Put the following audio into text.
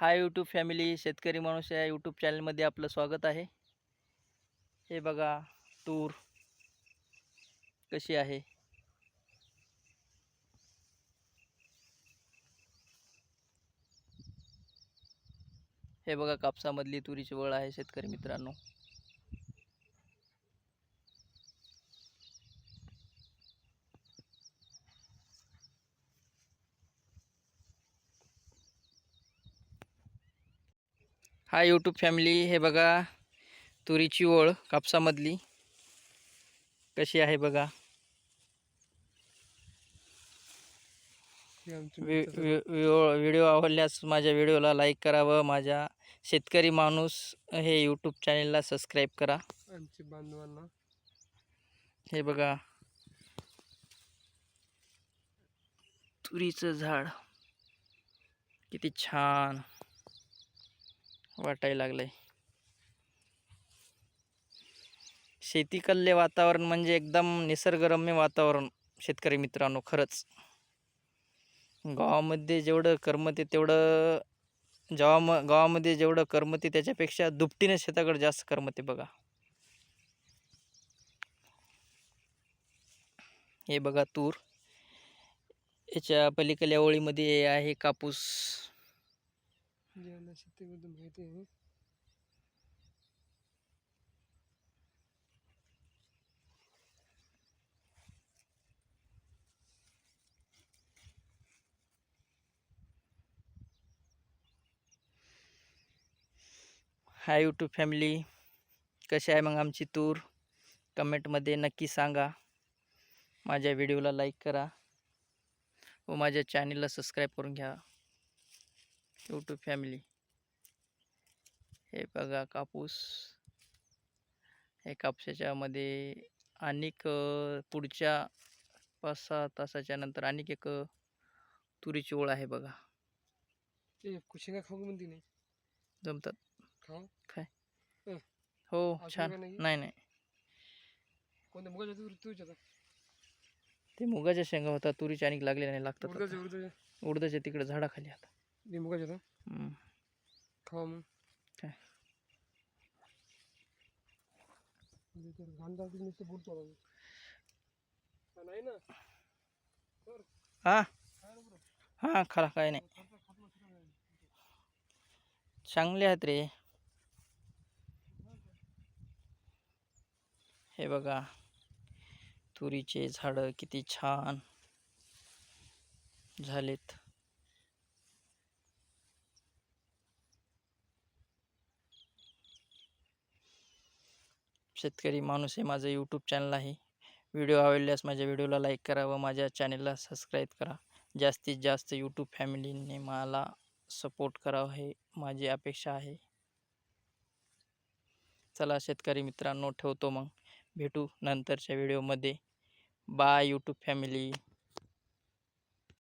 Hi YouTube family शेतकरी माणूस या यूट्यूब चॅनलमध्ये आपलं स्वागत आहे. हे बघा तूर कशी आहे? हे बघा कापसामधली तुरीची वळ आहे शेतकरी मित्रांनो. हाय यूट्यूब फॅमिली हे बघा तुरीची ओळ कापसामधली. कशी आहे बघा. हे व्हिडिओ आवडल्यास माझ्या व्हिडिओला लाईक करा व माझ्या शेतकरी माणूस हे यूट्यूब चॅनेलला सबस्क्राईब करा. आमचे बांधवांना. हे बघा. तुरीचं झाड. किती छान. वाटायला लागलंय. शेतीकल्ले वातावरण म्हणजे एकदम निसर्गरम्य वातावरण शेतकरी मित्रांनो खरंच. गावामध्ये जेवढं करमते तेवढं जेव्हा गावामध्ये जेवढं करमते त्याच्यापेक्षा दुपटीने शेताकडे जास्त करमते बघा. हे बघा तूर. याच्या पलीकडल्या ओळीमध्ये आहे कापूस. ज्यांना शेतीबद्दल माहिती आहे हाय यूट्यूब फॅमिली कशी आहे मग आमची तूर कमेंटमध्ये नक्की सांगा. माझ्या व्हिडिओला लाईक करा. व माझ्या चॅनलला सबस्क्राईब करून घ्या. यूट्यूब फॅमिली हे बघा कापूस. हे कापसाच्या मध्ये अनेक पुढच्या पाच सहा तासाच्या नंतर आणिक एक तुरीची ओळ आहे बघा. कुशिंगा खाऊ म्हणते नाही? जमतात? खाऊ हो. छान. काय नाही? नाही. कोणत्या मुगाच्या ते मुगाच्या शेंगा होता तुरीच्या आणि लागलेल्या नाही लागतात उडदाच्या तिकडे झाडाखाली आता. खावा मग. काय? म्हणजे. हा, हा? हा खरा काय नाही? चांगले आहेत रे. हे बघा. तुरीचे झाडं किती छान झालेत. शेतकरी माणूस हे माझं यूट्यूब चॅनल आहे. व्हिडिओ आवडल्यास माझ्या व्हिडिओला लाईक करा व माझ्या चॅनलला सबस्क्राईब करा. जास्तीत जास्त यूट्यूब फॅमिलीने मला सपोर्ट करावं हे माझी अपेक्षा आहे. चला शेतकरी मित्रांनो ठेवतो मग. भेटू नंतरच्या व्हिडिओमध्ये बाय यूट्यूब फॅमिली